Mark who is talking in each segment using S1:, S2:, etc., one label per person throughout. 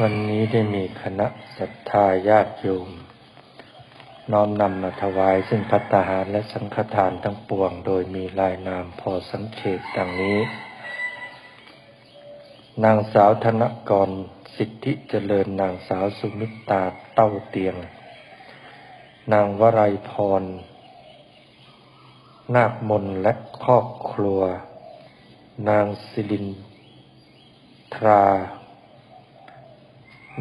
S1: วันนี้ได้มีคณะศรัทธาญาติโยม น้อมนำมาถวายซึ่งพัตตาหารและสังฆทานทั้งปวง โดยมีลายนามพอสังเขตดังนี้ นางสาวธนกรสิทธิเจริญนางสาวสุมิตาเต้าเตียง นางวรัยพร นาคมนและครอบครัว นางสิรินทรา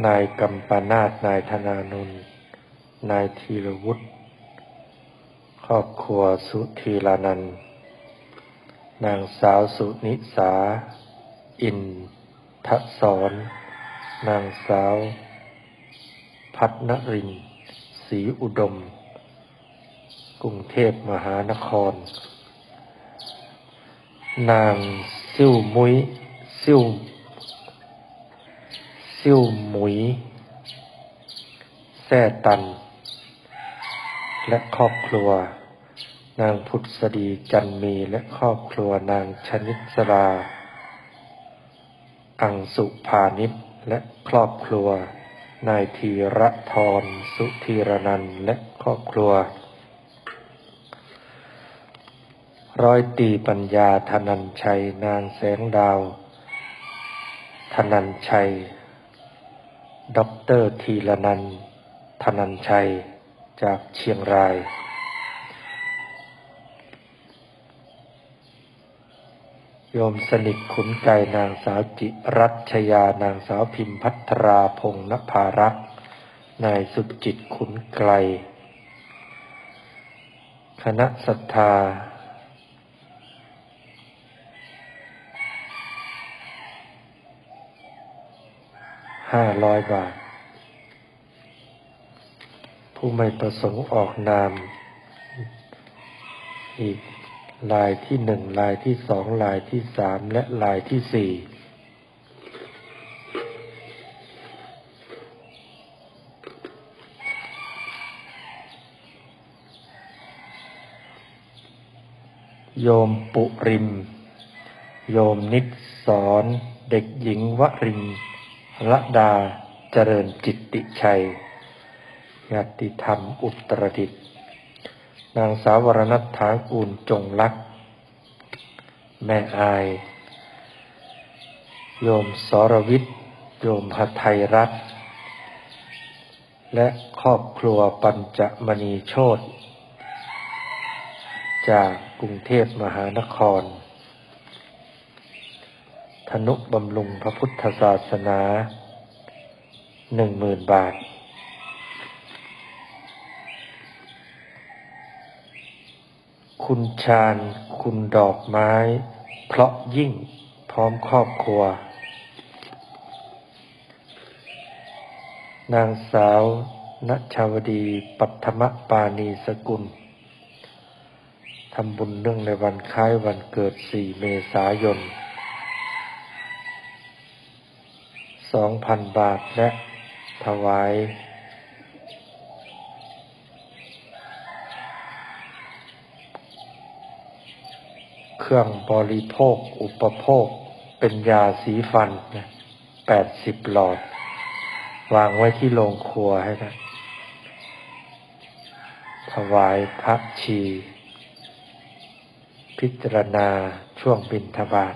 S1: นายกัมปนาตนายธนานุนนายธีรวุฒิครอบครัวสุธีรานัน นางสาวสุนิสา อินทศรนางสาว พัฒนรินศรีอุดม กรุงเทพมหานคร นางซิ่วมุ้ยซิ่ว ซิ่วหมุยแท่ตัน และครอบครัว นางพุทธสดีจันมีและครอบครัวนางชนิสรา อังสุภานิชและครอบครัว นายธีระทรสุธีรนันและครอบครัว ร้อยตีปัญญาธนันชัย นางแสงดาว ธนันชัย ด็อกเตอร์ทีละนันท์ธนันชัย จากเชียงราย โยมสนิทขุนไกนางสาวจิรัชยานางสาวพิมพัทราพงศ์นภารักษ์นายสุจิตขุนไกล คณะศรัทธา ห้าร้อยบาท ผู้ไม่ประสงค์ออกนาม อีกลายที่หนึ่งลายที่สองลายที่สามและลายที่สี่โยมปุริม โยมนิดสอน เด็กหญิงวริน ระดาเจริญจิตติชัยญาติธรรมอุตรดิต นางสาววรณัฐฐากูลจงรักแม่อาย โยมสรวิทย์ โยมหทัยรัตนและครอบครัวปัญจมณีโชตจากกรุงเทพมหานคร ธนุบำรุงพระพุทธศาสนาหนึ่งหมื่นบาท คุณชาญ คุณดอกไม้ เพราะยิ่งพร้อมครอบครัว นางสาวนชาวดีปัทมปานีสกุล ทำบุญเนื่องในวันคล้ายวันเกิด 4 เมษายน 2,000บาทและถวายเครื่องบริโภคอุปโภคเป็นยาสีฟันนะ80หลอด วางไว้ที่โรงครัวให้นะถวายพระชี พิจารณาช่วงบินทบาท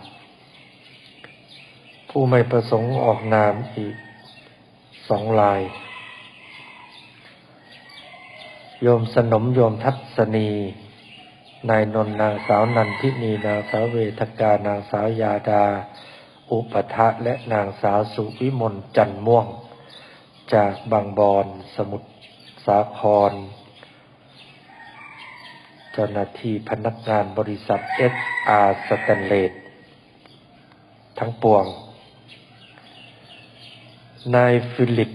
S1: ผู้ไม่ประสงค์ออกนามอีกสองลาย โยมสนมโยมทัศนีนายนนนางสาวนันทินีนางสาวเวทกานางสาวยาดา อุปทะและนางสาวสุวิมลจันม่วง จากบางบอนสมุทรสาคร เจ้าหน้าที่พนักงานบริษัทเอสอาร์สแตนเลสทั้งปวง นายฟิลิป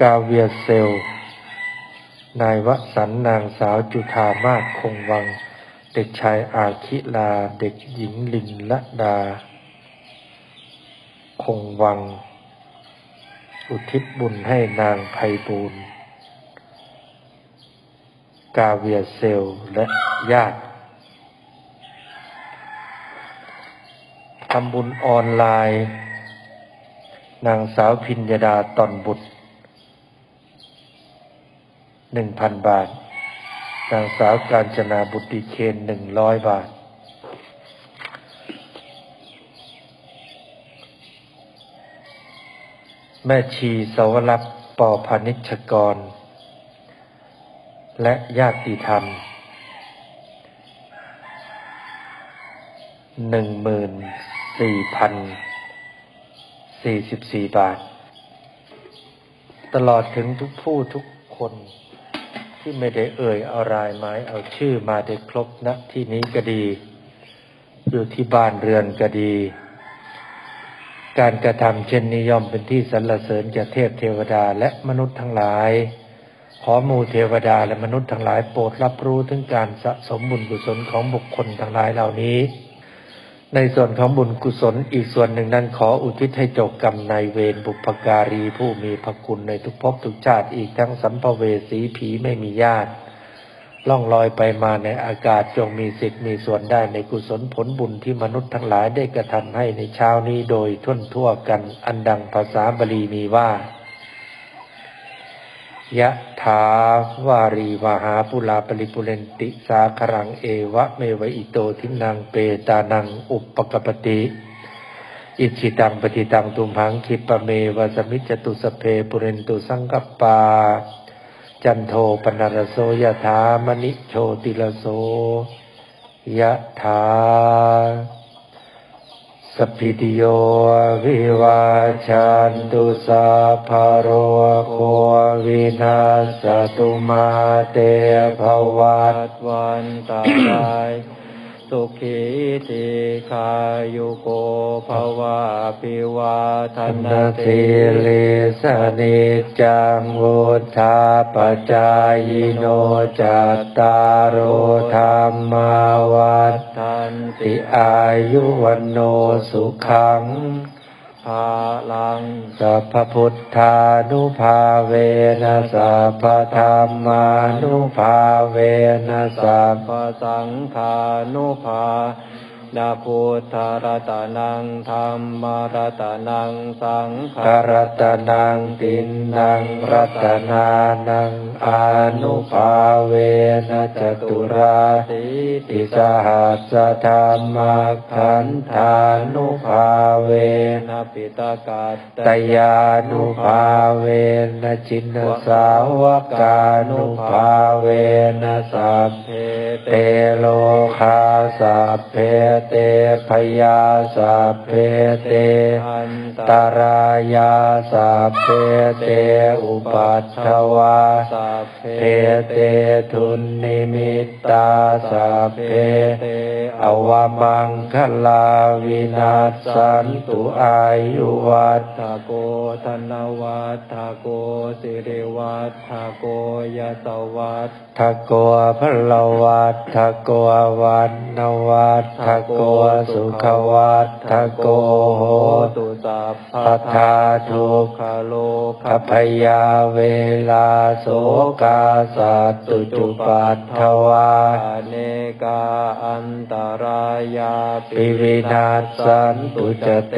S1: กาเวียเซล นายวสันต์นางสาวจุธามาศคงวัง เด็กชายอาคิลา เด็กหญิงลินละดา คงวัง อุทิศบุญให้นางไพบูลกาเวียเซลและญาติำบุญออนไลน์ นางสาวพิญญดาตอนบุตรหนึ่งพันบาท นางสาวกาญจนาบุตรีเคนหนึ่งร้อยบาท แม่ชีสวรักษ์ปอพานิชกร และญาติธรรมหนึ่งหมื่น สี่พันสี่สิบสี่บาท ตลอดถึงทุกผู้ทุกคนที่ไม่ได้เอ่ยเอารายไม้เอาชื่อมาได้ครบณที่นี้ก็ดี อยู่ที่บ้านเรือนก็ดี การกระทำเช่นนี้ย่อมเป็นที่สรรเสริญแก่เทพเทวดาและมนุษย์ทั้งหลาย ขอมูเทวดาและมนุษย์ทั้งหลายโปรดรับรู้ถึงการสะสมบุญกุศลของบุคคลทั้งหลายเหล่านี้ ในส่วนของบุญกุศลอีกส่วนหนึ่งนั้นขออุทิศให้เจบกรรมนายเวรบุพการีผู้มีพระคุณในทุกภพทุกชาติอีกทั้งสัมภเวสีผีไม่มีญาติ ล่องลอยไปมาในอากาศจงมีสิทธิ์มีส่วนได้ในกุศลผลบุญที่มนุษย์ทั้งหลายได้กระทำให้ในเช้านี้โดยทั่วทั่วกันอันดังภาษาบาลีมีว่า ยะถาวารีวหาปุลาปริปุเรนติสาครังเอวะเมวะอิโตทินังเปตานังอุปปกปติ อิชิตังปฏิตังตุมหังคิปะเมวะสมิจตุสเพปุเรนตุสังกปา จันโทปนารโสยะถามณิโชติลโสยะถา สพพิติโยวิวาชันตุสาภโรโควินาสตุมาเตภวัตวันตาย สุขีติขายุโกภวะปิวาทนาสิลิสนิจังวุธาปจายโนจัตตารุธรรมาวัฏทันติอายุวันโนสุขัง ภาลังสัพพพุทธานุภาเวนะสัพพธรรมานุภาเวนะสัพพสังฆานุภา นาพุทธรัตนังธรรมรัตนังสังฆรัตนังตินนังรัตนานังอนุภาเวนะจตุราติติสหัสธรรมขันธานุภาเวนะปิตกัตตยานุภาเวนะจินสาวกานุภาเวนะสัพเพเตโลคาสัพเพเตพยาสัพเพเตอัน ตรายาสัพเพเตอุปัตถวาสัพเพเตทุนนิมิตตาสัพเพเตอวมังคลาวินาศสันตุอายุวัฏฐโกธนวัฏฐโกสิริวัฏฐโกยตวัฏฐโกพลวัฏฐโกวันนวัฏฐโกสุขวัฏฐโกโหตุสัพพทาทุกขโลกพยาเวลาโสกาสัตตุจุปัตถวาเนกาอันตรายาปิวินาสันตุจเต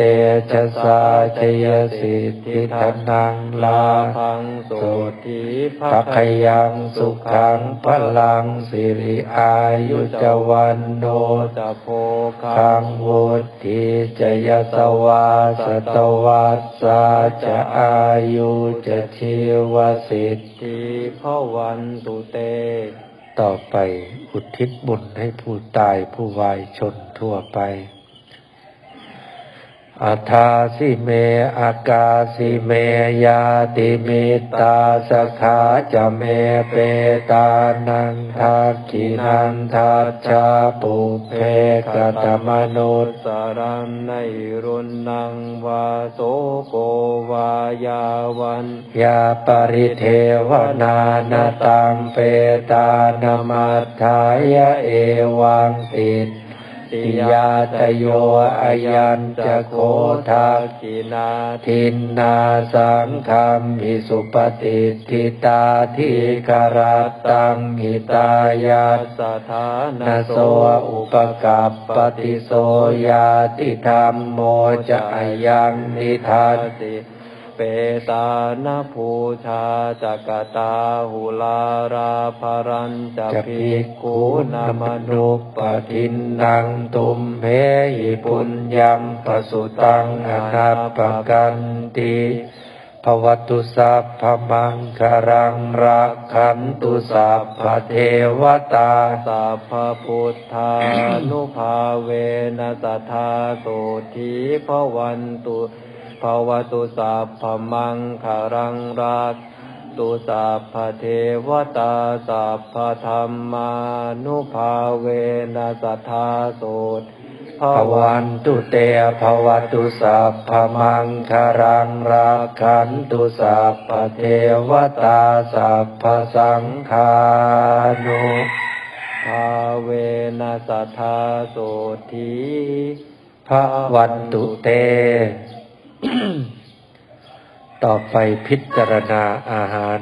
S1: ชะสาชยสิทธิธนังลาพังโสทิภักยังสุขังพลังสิริอายุจวันโนจะโพคังวุฒิจยสวาสตวัสสาจะอายุจะชีวสิทธิพวันตุเต ต่อไปอุทิศบุญให้ผู้ตายผู้วายชนทั่วไป อัฏฐาสิเมอากาสิเมยาติมิตาสขาจะเมเปตานังทักขินันทัจจาปุเพกตมนุสสรังในรุนังวาโสโกวายาวันยาปริเทวนานาตังเปตานามัฏฐายเอวังติด ติยาตโยอายัญจะโคทักขินาทินนาสังคมหิสุปฏิทิตาทิคารัตตังหิตายัสถานโสอุปกัปปติโสยาติธรรมโมจะอายังนิทัสสิ
S2: เปตานาภูชาจักตาหุลาราภรัญจ
S1: พิ
S2: กุนามนุป
S1: ป
S2: ทิน
S1: นั
S2: งตุมเพหิปุญ
S1: ญั
S2: งปสุตังอนาป
S1: ป
S2: กั
S1: กัน
S2: ติ
S1: ภวตุสัพพมังคารังรักขันตุสัพพเทวตา
S2: สัพพพุทธานุภาเวนัสทธาโสทีพวันตุ ภวตุสัพพมังคารังรักตุสัพพเทวตาสัพพธรรมานุภาเวนัสทธาโสท
S1: ภวันตุเตภวตุสัพพมังคารังรักขันตุสัพพเทวตาสัพพสังฆานุ
S2: ภาเวนัสทธาโสที
S1: ภวันตุเต ต่อไปพิจารณาอาหาร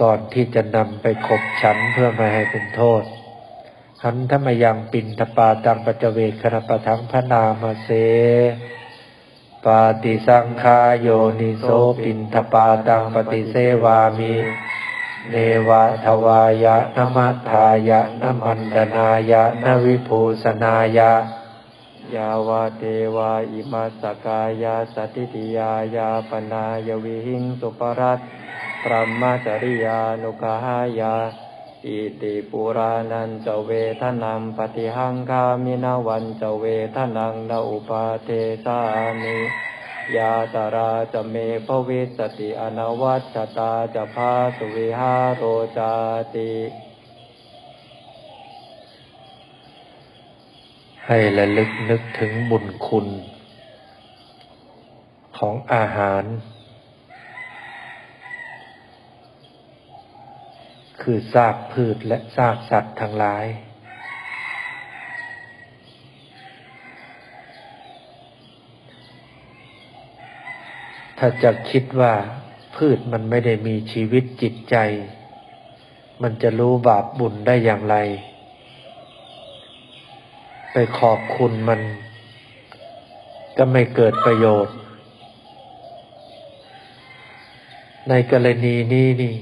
S1: ก่อนที่จะนำไปขบฉันเพื่อไม่ให้เป็นโทษ หันธรรมยังปินทปาตังปัจเวคขณปะทังพนามาเสปาติสังคาโยนิโสปินทปาตังปฏิเสวามิเนวะทวายะนมัทายะนมันดนายะนวิภูสนายะ
S2: ยาวาเทวาอิมาสกายาสติติยายาปนายวิหิงสุปรัตปรมจริยานุกายา อิติปุรานันจเวทนัมปฏิหังคามินาวันจเวทนังนาอุปาเทสานิยาตาราจะเมภวิสติอนวัชตาจะพาสุวิหารโรจาติ
S1: ให้ระลึกนึกถึงบุญคุณ ของอาหาร คือซากพืชและซากสัตว์ทั้งหลาย ถ้าจะคิดว่าพืชมันไม่ได้มีชีวิตจิตใจ มันจะรู้บาปบุญได้อย่างไร ไปขอบคุณมัน ก็ไม่เกิดประโยชน์ ในกรณีนี้นี่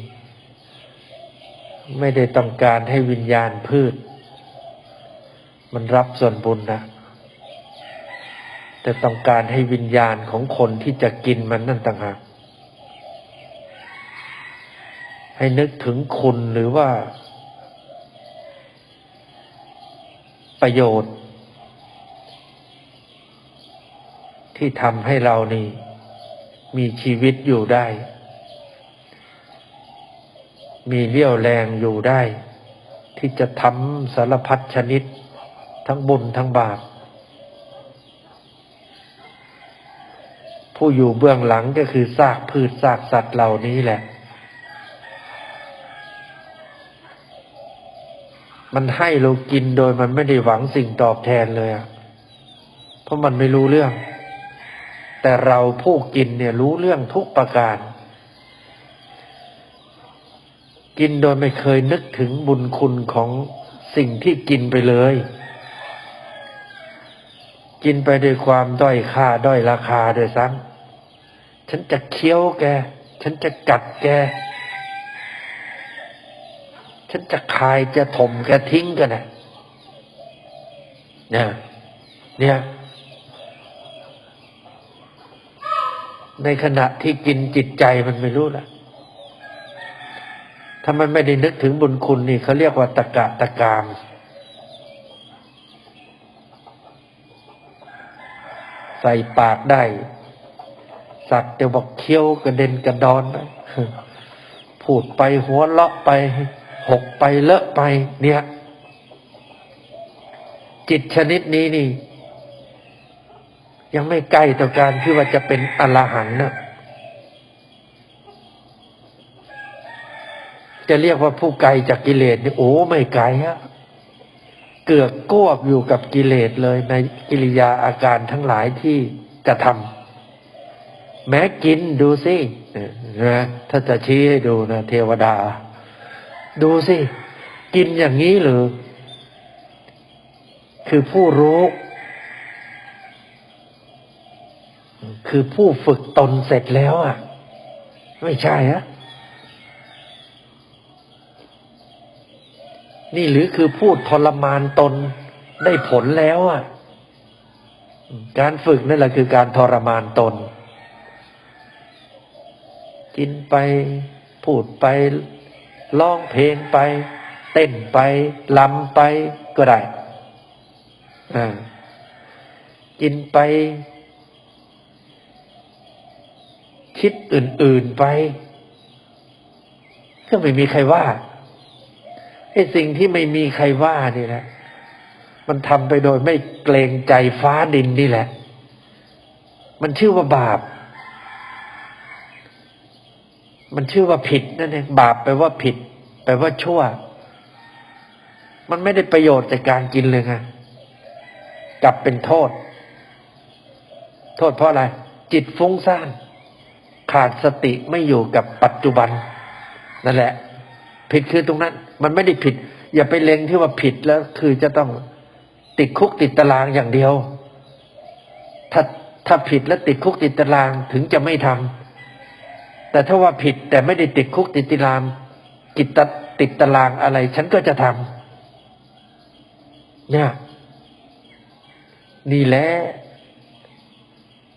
S1: ไม่ได้ต้องการให้วิญญาณพืช มันรับส่วนบุญนะแต่ต้องการให้วิญญาณของคนที่จะกินมันนั่นต่างหากให้นึกถึงคุณหรือว่า ประโยชน์ ที่ทำให้เรานี่ มีชีวิตอยู่ได้ มีเรี่ยวแรงอยู่ได้ ที่จะทำสารพัดชนิด ทั้งบุญทั้งบาปผู้อยู่เบื้องหลังก็คือซากพืชซากสัตว์เหล่านี้แหละ มันให้เรากินโดยมันไม่ได้หวังสิ่งตอบแทนเลย เพราะมันไม่รู้เรื่อง แต่เราผู้กินเนี่ยรู้เรื่องทุกประการ กินโดยไม่เคยนึกถึงบุญคุณของสิ่งที่กินไปเลย กินไปด้วยความด้อยค่าด้อยราคาด้วยซ้ำฉันจะเคี้ยวแก ฉันจะกัดแก ฉันจะคายจะถมแกทิ้งกันนะเนี่ยเนี่ย ในขณะที่กินจิตใจมันไม่รู้ละถ้ามันไม่ได้นึกถึงบุญคุณนี่เขาเรียกว่าตะกะตะกาม ใส่ปากได้ สัตว์เดี๋ยวบอกเคี้ยวกระเด็นกระดอนไปพูดไปหัวเลาะไป หกไปเลอะไป เนี่ย จิตชนิดนี้นี่ ยังไม่ใกล้ต่อการที่ว่าจะเป็นอรหันต์นะจะเรียกว่าผู้ไกลจากกิเลสนี่โอ้ไม่ไกลอะเกือกกวบอยู่กับกิเลสเลยในกิริยาอาการทั้งหลายที่กระทำแม้กินดูสิเนี่ยนะถ้าจะชี้ให้ดูนะเทวดา ดูสิ กินอย่างนี้หรือ คือผู้รู้ คือผู้ฝึกตนเสร็จแล้วอะ ไม่ใช่ฮะนี่หรือคือพูดทรมานตนได้ผลแล้วอะ การฝึกนั่นแหละคือการทรมานตน กินไปพูดไปร้องเพลงไป เต้นไปลำไปก็ได้อ่ากินไป คิดอื่น ๆไป ก็ไม่มีใครว่าไอ้สิ่งที่ไม่มีใครว่านี่แหละ มันทำไปโดยไม่เกรงใจฟ้าดินนี่แหละ มันชื่อว่าบาป มันชื่อว่าผิดนั่นเองบาปแปลว่าผิด แปลว่าชั่ว มันไม่ได้ประโยชน์จากการกินเลยไงกลับเป็นโทษ โทษเพราะอะไร จิตฟุ้งซ่าน ขาดสติไม่อยู่กับปัจจุบัน นั่นแหละ ผิดคือตรงนั้น มันไม่ได้ผิด อย่าไปเล็งที่ว่าผิดแล้ว คือจะต้องติดคุกติดตารางอย่างเดียว ถ้าถ้าผิดแล้วติดคุกติดตารางถึงจะไม่ทำแต่ถ้าว่าผิดแต่ไม่ได้ติดคุกติดตารางกิตติดตารางอะไร ฉันก็จะทำเนี่ยนี่แหละ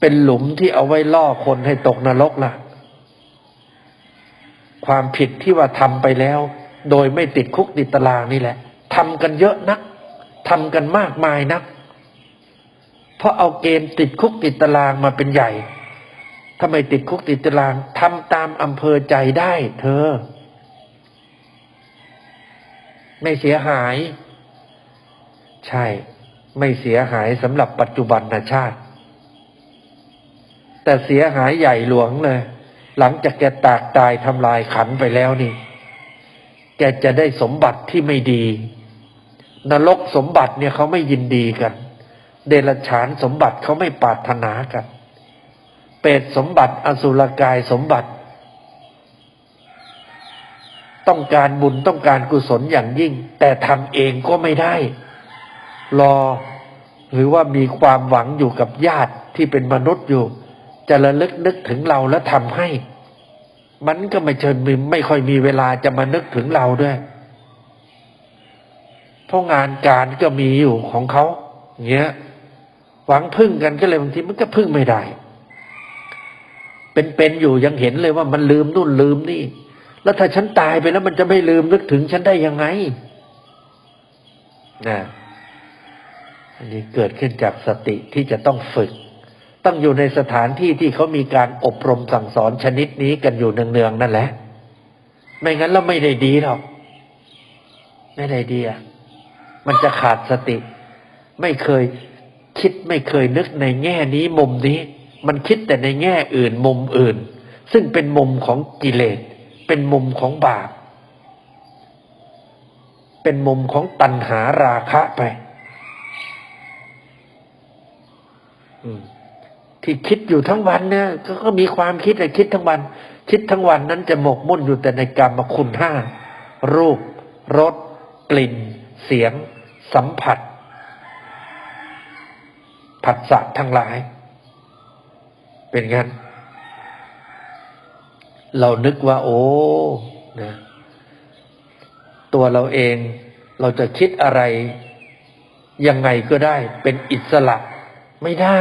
S1: เป็นหลุมที่เอาไว้ล่อคนให้ตกนรกล่ะ ความผิดที่ว่าทำไปแล้ว โดยไม่ติดคุกติดตารางนี่แหละทำกันเยอะนักทำกันมากมายนัก เพราะเอาเกณฑ์ติดคุกติดตารางมาเป็นใหญ่ถ้าไมติดคุกติดตารางทำตามอำเภอใจได้ เธอ ไม่เสียหาย ใช่ ไม่เสียหายสำหรับปัจจุบันชาติ แต่เสียหายใหญ่หลวงเลย หลังจากแกตากตายทำลายขันไปแล้วนี่ แกจะได้สมบัติที่ไม่ดี นรกสมบัติเนี่ยเขาไม่ยินดีกัน เดรัจฉานสมบัติเขาไม่ปรารถนากัน เปรตสมบัติอสุรกายสมบัติ ต้องการบุญต้องการกุศลอย่างยิ่ง แต่ทำเองก็ไม่ได้ รอหรือว่ามีความหวังอยู่กับญาติที่เป็นมนุษย์อยู่ จะระลึกนึกถึงเราแล้วทำให้ มันก็ไม่เชิญมีไม่ค่อยมีเวลาจะมานึกถึงเราด้วย เพราะงานการก็มีอยู่ของเขาเงี้ย หวังพึ่งกันก็เลยบางทีมันก็พึ่งไม่ได้ เป็นๆอยู่ยังเห็นเลยว่ามันลืมนู่นลืมนี่ แล้วถ้าฉันตายไปแล้วมันจะไม่ลืมนึกถึงฉันได้ยังไงนะอันนี้เกิดขึ้นจากสติที่จะต้องฝึก ต้องอยู่ในสถานที่ที่เขามีการอบรมสั่งสอนชนิดนี้กันอยู่เนืองๆนั่นแหละ ไม่งั้นเราไม่ได้ดีหรอก ไม่ได้ดีอะ มันจะขาดสติ ไม่เคยคิดไม่เคยนึกในแง่นี้มุมนี้ มันคิดแต่ในแง่อื่นมุมอื่น ซึ่งเป็นมุมของกิเลส เป็นมุมของบาป เป็นมุมของตัณหาราคะไป อืม ที่คิดอยู่ทั้งวันเนี่ยก็ก็มีความคิดแต่คิดทั้งวัน คิดทั้งวันนั้นจะหมกมุ่นอยู่แต่ในกรรมคุณห้ารูปรสกลิ่น เสียง สัมผัส ผัสสะทั้งหลาย เป็นงั้น เรานึกว่า โอ้นะตัวเราเองเราจะคิดอะไร ยังไงก็ได้ เป็นอิสระไม่ได้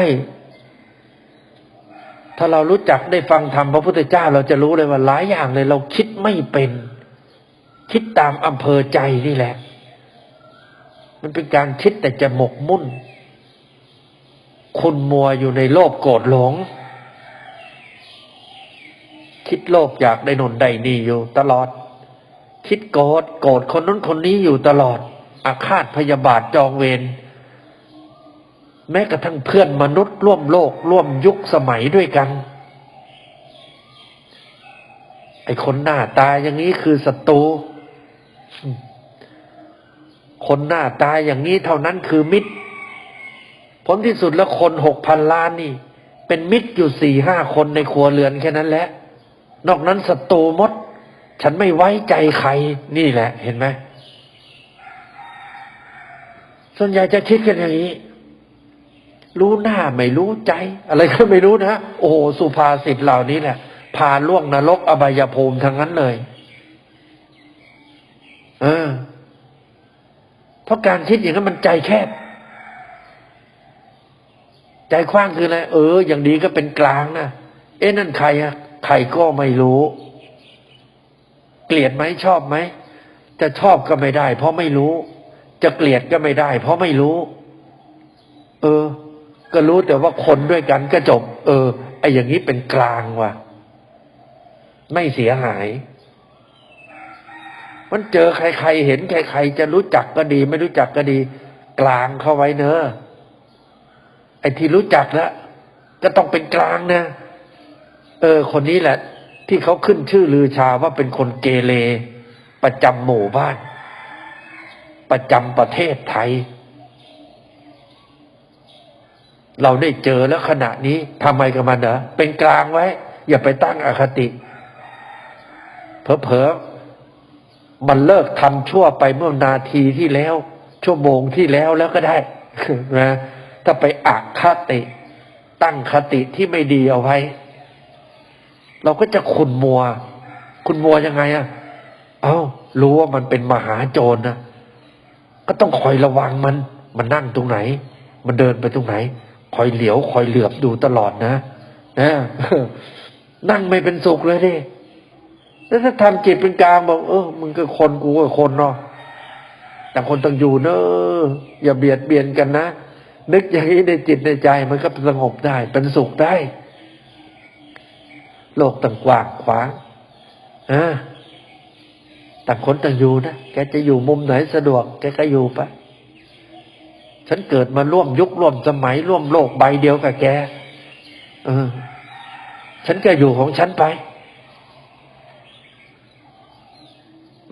S1: ถ้าเรารู้จักได้ฟังธรรมพระพุทธเจ้าเราจะรู้เลยว่าหลายอย่างเลย เราคิดไม่เป็น คิดตามอำเภอใจนี่แหละ มันเป็นการคิดแต่จะหมกมุ่น คุณมัวอยู่ในโลภโกรธหลง คิดโลภอยากได้นนได้นี่อยู่ตลอด คิดโกรธโกรธคนนู้นคนนี้อยู่ตลอด อาฆาตพยาบาทจองเวร แม้กระทั่งเพื่อนมนุษย์ร่วมโลกร่วมยุคสมัยด้วยกัน ไอ้คนหน้าตาอย่างนี้คือศัตรู คนหน้าตาอย่างนี้เท่านั้นคือมิตรผลที่สุดแล้วคนหกพันล้านนี่ เป็นมิตรอยู่สี่ห้าคนในครัวเรือนแค่นั้นแหละ นอกนั้นศัตรูมด ฉันไม่ไว้ใจใครนี่แหละ เห็นไหมส่วนใหญ่จะคิดกันอย่างนี้ รู้หน้าไม่รู้ใจ อะไรก็ไม่รู้นะโอ้สุภาษิตเหล่านี้แหละพาล่วงนรกอบายภูมิทั้งนั้นเลยเออเพราะการคิดอย่างนั้นมันใจแคบ ใจกว้างคืออะไรเออ อย่างดีก็เป็นกลางนะเอ๊ะนั่นใครอะใครก็ไม่รู้ เกลียดไหมชอบไหมจะชอบก็ไม่ได้ เพราะไม่รู้ จะเกลียดก็ไม่ได้ เพราะไม่รู้ เออ ก็รู้แต่ว่าคนด้วยกันก็จบ เออไอ้อย่างนี้เป็นกลางว่ะ ไม่เสียหาย มันเจอใครๆเห็นใครๆจะรู้จักก็ดี ไม่รู้จักก็ดี กลางเข้าไว้เนอะไอ้ที่รู้จักแล้วก็ต้องเป็นกลางนะเออ คนนี้แหละ ที่เขาขึ้นชื่อลือชาว่าเป็นคนเกเรประจำหมู่บ้าน ประจำประเทศไทย เราได้เจอแล้วขณะนี้ทำไมกับมันเหรอเป็นกลางไว้ อย่าไปตั้งอคติ เผลอๆมันเลิกทำชั่วไปเมื่อนาทีที่แล้ว ชั่วโมงที่แล้วแล้วก็ได้นะถ้าไปอักคติ ตั้งคติที่ไม่ดีเอาไว้ เราก็จะขุนมัว คุณมัวยังไงอะ่ะเอา้า รู้ว่ามันเป็นมหาโจรนะก็ต้องคอยระวังมัน มันนั่งตรงไหน มันเดินไปตรงไหน คอยเหลียวคอยเหลือบดูตลอดนะนะนั่งไม่เป็นสุขเลยดิแล้วถ้าทำจิตเป็นกลางบอกเออมึงก็คนกูก็คนเนาะแต่คนต้องอยู่เนอะอย่าเบียดเบียนกันนะนึกอย่างนี้ในจิตในใจมันก็สงบได้ เป็นสุขได้ โลกต่างกว้างขวางอ่าต่างคนต่างอยู่นะแกจะอยู่มุมไหนสะดวก แกก็อยู่ไป ฉันเกิดมาร่วมยุคร่วมสมัยร่วมโลกใบเดียวกับแกเออ ฉันก็อยู่ของฉันไป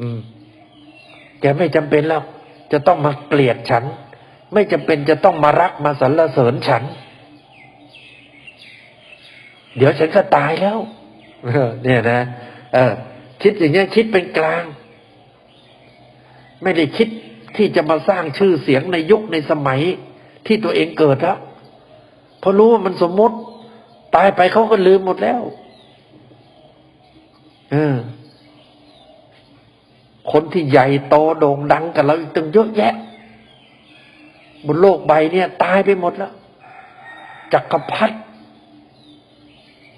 S1: อืม แกไม่จำเป็นแล้ว จะต้องมาเกลียดฉัน ไม่จำเป็นจะต้องมารักมาสรรเสริญฉัน เดี๋ยวฉันก็ตายแล้วเออเนี่ยนะเออ คิดอย่างเงี้ยคิดเป็นกลาง ไม่ได้คิด ที่จะมาสร้างชื่อเสียงในยุคในสมัยที่ตัวเองเกิดแล้วเพราะรู้ว่ามันสมมติ ตายไปเขาก็ลืมหมดแล้วเออคนที่ใหญ่โตโด่งดังกับเราอีกตั้งเยอะแยะ บนโลกใบเนี่ย ตายไปหมดแล้วจักรพรรดิ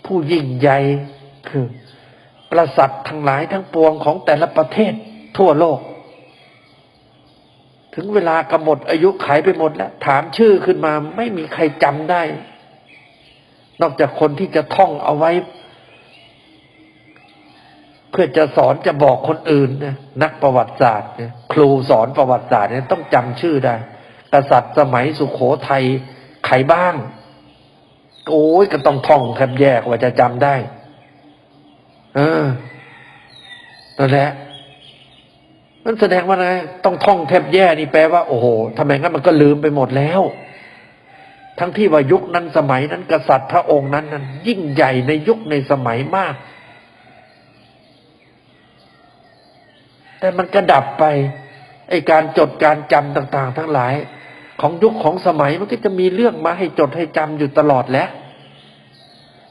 S1: ผู้ยิ่งใหญ่คือกษัตรทั้งหลายทั้งปวงของแต่ละประเทศทั่วโลก ถึงเวลากำหนดอายุไขไปหมดแล้ว ถามชื่อขึ้นมาไม่มีใครจำได้ นอกจากคนที่จะท่องเอาไว้ เพื่อจะสอนจะบอกคนอื่นนะนักประวัติศาสตร์ครูสอนประวัติศาสตร์เนี่ยต้องจำชื่อได้ กษัตริย์สมัยสุขโขทัยใครบ้าง โอ้ยก็ต้องท่องแคบแยกว่าจะจำได้ เออนั่นแหละ นั่นแสดงว่าไงต้องท่องแทบแย่นี่แปลว่า โอ้โหทำไมงั้นมันก็ลืมไปหมดแล้ว ทั้งที่ว่ายุคนั้นสมัยนั้นกษัตริย์พระองค์นั้นนั้น ยิ่งใหญ่ในยุคในสมัยมาก แต่มันกระดับไปไอการจดการจำต่าง ๆ ทั้งหลาย ของยุคของสมัยมันก็จะมีเรื่องมาให้จดให้จำอยู่ตลอดแหล้ว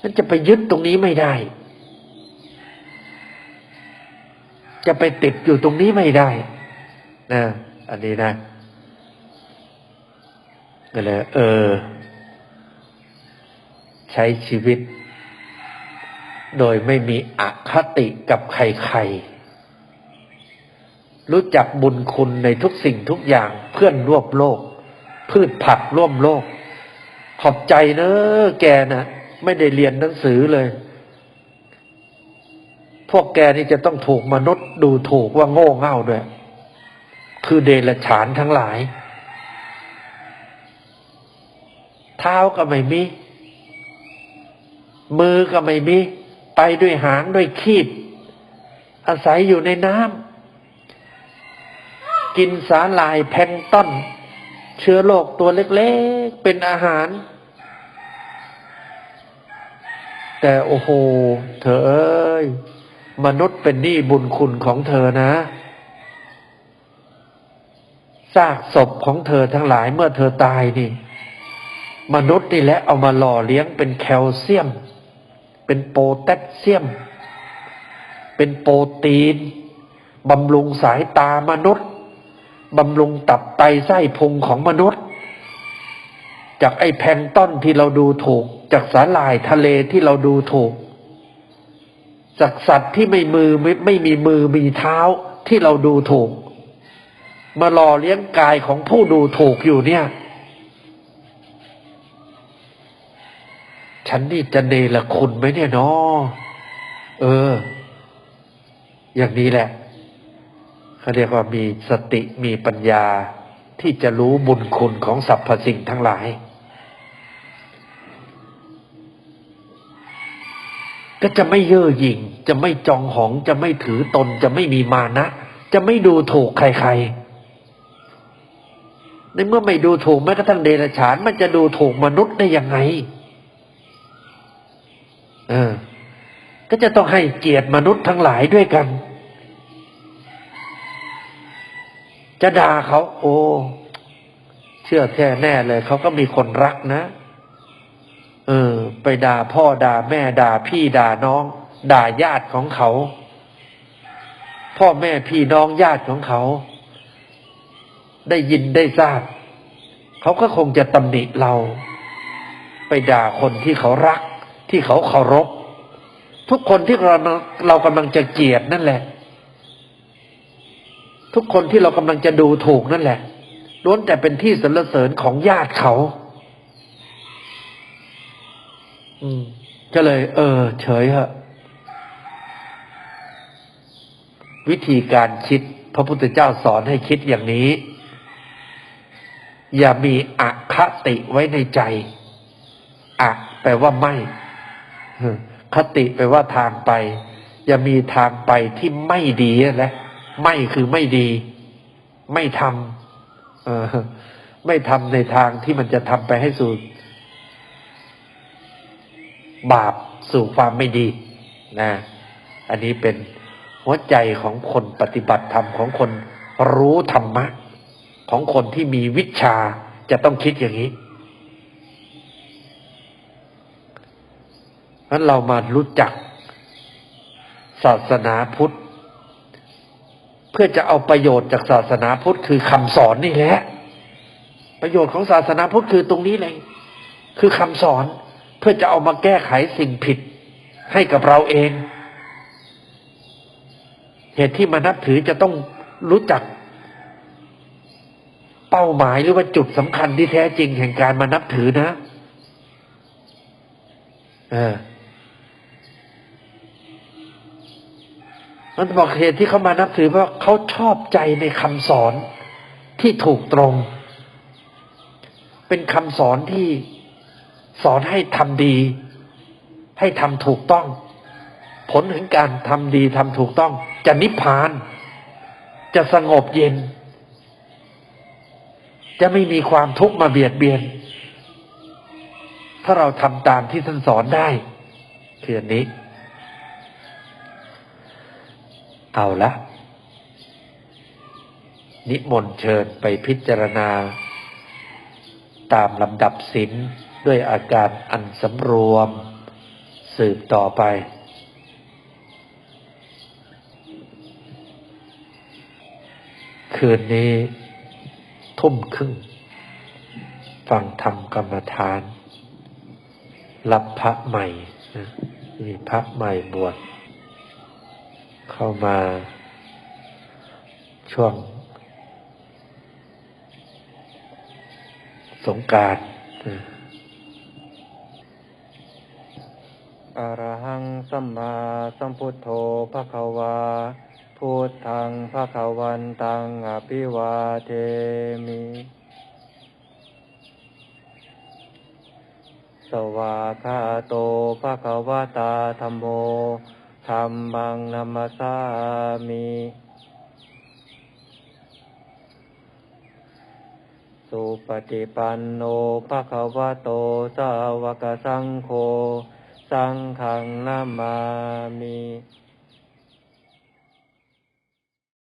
S1: นั่นจะไปยึดตรงนี้ไม่ได้ จะไปติดอยู่ตรงนี้ไม่ได้นะอันนี้นะก็เลยเออ ใช้ชีวิต โดยไม่มีอคติกับใครๆ รู้จักบุญคุณในทุกสิ่งทุกอย่างเพื่อนร่วมโลก พืชผักร่วมโลก ขอบใจเนอะแกนะไม่ได้เรียนหนังสือเลย พวกแกนี่จะต้องถูกมนุษย์ดูถูกว่าโง่เง่าด้วย คือเดรัจฉานทั้งหลาย เท้าก็ไม่มี มือก็ไม่มี ไปด้วยหางด้วยคีบอาศัยอยู่ในน้ำกินสาหร่ายแพงต้น เชื้อโรคตัวเล็กๆ เป็นอาหารแต่โอ้โห เธอเอ้ย มนุษย์เป็นหนี้บุญคุณของเธอนะซากศพของเธอทั้งหลายเมื่อเธอตายนี่ มนุษย์นี่แหละเอามาหล่อเลี้ยงเป็นแคลเซียม เป็นโพแทสเซียม เป็นโปรตีนบำรุงสายตามนุษย์บำรุงตับไตไส้พุงของมนุษย์ จากไอแพงต้นที่เราดูถูก จากสาหร่ายทะเลที่เราดูถูก จากสัตว์ที่ไม่มือไม่ไม่มีมือมีเท้าที่เราดูถูก มาหล่อเลี้ยงกายของผู้ดูถูกอยู่เนี่ย ฉันนี่จะเนรคุณไหมเนี่ยนาะเออ อย่างนี้แหละเขาเรียกว่ามีสติมีปัญญาที่จะรู้บุญคุณของสรรพสิ่งทั้งหลาย ก็จะไม่เย่อหยิ่ง จะไม่จองหอง จะไม่ถือตน จะไม่มีมานะ จะไม่ดูถูกใครๆ ในเมื่อไม่ดูถูกแม้กระทั่งเดรัจฉาน มันจะดูถูกมนุษย์ได้ยังไง เออ ก็จะต้องให้เกียรติมนุษย์ทั้งหลายด้วยกัน จะด่าเขา โอ้ เชื่อแท้แน่เลย เขาก็มีคนรักนะ เออ ไปด่าพ่อด่าแม่ด่าพี่ด่าน้อง ด่าญาติของเขา พ่อแม่พี่น้องญาติของเขา ได้ยินได้ทราบ เขาก็คงจะตำหนิเรา ไปด่าคนที่เขารัก ที่เขาเคารพ ทุกคนที่เราเรากำลังจะเกลียดนั่นแหละ ทุกคนที่เรากำลังจะดูถูกนั่นแหละล้วนแต่เป็นที่สรรเสริญของญาติเขา อืม ก็เลย เออ เฉยเหอะวิธีการคิด พระพุทธเจ้าสอนให้คิดอย่างนี้ อย่ามีอคติไว้ในใจอะแปลว่าไม่คติแปลว่าทางไป อย่ามีทางไปที่ไม่ดีนั่แหละไม่คือไม่ดี ไม่ทำไม่ทำในทางที่มันจะทำไปให้สู่ บาปสู่ความไม่ดีนะอันนี้เป็นหัวใจของคนปฏิบัติธรรมของคนรู้ธรรมะ ของคนที่มีวิชาจะต้องคิดอย่างนี้เพราะเรามารู้จักศาสนาพุทธ เพื่อจะเอาประโยชน์จากศาสนาพุทธคือคำสอนนี่แหละ ประโยชน์ของศาสนาพุทธคือตรงนี้เลย คือคำสอน เพื่อจะเอามาแก้ไขสิ่งผิดให้กับเราเอง เหตุที่มานับถือจะต้องรู้จัก เป้าหมายหรือว่าจุดสำคัญที่แท้จริงแห่งการมานับถือนะเออมันบอกเหตุที่เขามานับถือเพราะเขาชอบใจในคำสอนที่ถูกตรง เป็นคำสอนที่ สอนให้ทำดี ให้ทำถูกต้อง ผลของการทำดีทำถูกต้อง จะนิพพาน จะสงบเย็น จะไม่มีความทุกข์มาเบียดเบียน ถ้าเราทำตามที่ท่านสอนได้คืออันนี้ เอาละนิมนต์เชิญไปพิจารณา ตามลำดับศีล ด้วยอาการอันสำรวมสืบต่อไป คืนนี้ทุ่มครึ่ง ฟังธรรมกรรมฐาน รับพระใหม่นะมีพระใหม่บวชเข้ามาช่วง สงการ
S2: อะ อรหังสัมมาสัมพุทโธภะคะวาพุทธังภะคะวันตังอภิวาเทมิ สวาคาโตภะคะวะตาธัมโมธัมมังนัมมสสามิสุปฏิปันโนภะคะวะโตสาวกสังโฆ สังฆังนามามิ